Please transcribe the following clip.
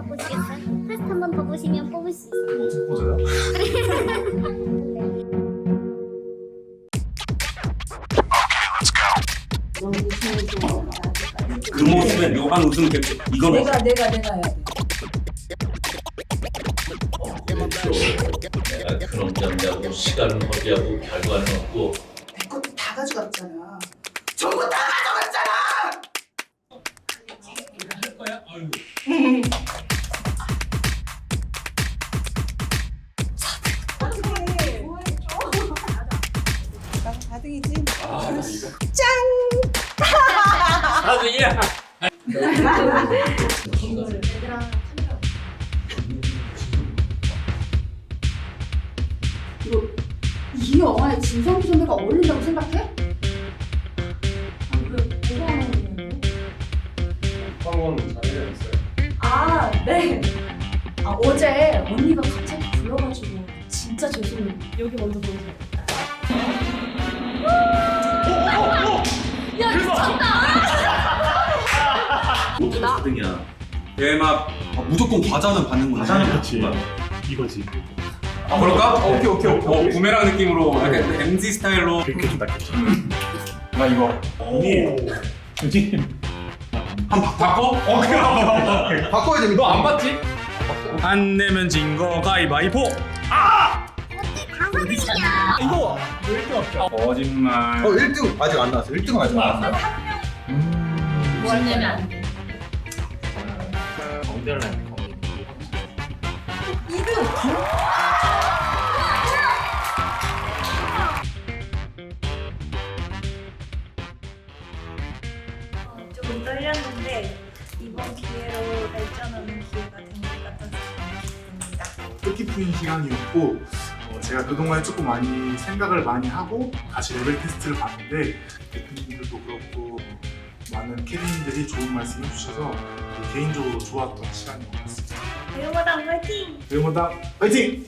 바꾸시겠어요? 테스트 한번 더 보시면 뽑을 수 있어요. 어떻게 보자요? 그 모습에 묘한 웃음 캡처. 이건 내가 내가 내가 해야 돼. 내가 그런 남자고 시간을 허비하고 결과는 없고 내 것도 다 가져갔잖아. 전부 다 가져갔잖아. 가등이지. 사등이야 이 영화에 진성기 선배가 어울린다고 생각해? 황원 자리에 있어요. 아, 네. 아, 어제 언니가 갑자기 불러가지고 진짜 죄송해요. 여기 먼저 보세요. 모두 사등이야. 대막 아, 무조건 과자는 받는 거지. 가자는 그치. 이거지. 아, 그럴까? 어, 오케이 오케이 오케이. 어, 부메랑 느낌으로 약간 MZ 스타일로. 그렇게 좀 낫겠죠. 나 이거 이미 그지? 한 바, 바꿔? 어, 그래. 바꿔야 됩니다. 너안 봤지? 안 내면 진 거 가위바위보. 이거 왜 이렇게 없죠? 거짓말. 어, 1등 아직 안 나왔어요. 1등은 아직 안 나왔어요. 뭘 내면 안 돼. 정별난 조금 떨렸는데 이번 기회로 발전하는 기회가 된 것 같아서 좋습니다. 뜻깊은 시간이었고 어, 제가 그동안 조금 많이 생각을 많이 하고 다시 레벨 테스트를 봤는데 대표님들도 그렇고 많은 캐디님들이 좋은 말씀 해주셔서 개인적으로 좋았던 시간인 것 같습니다. 배우마당 화이팅! 배우마당 화이팅!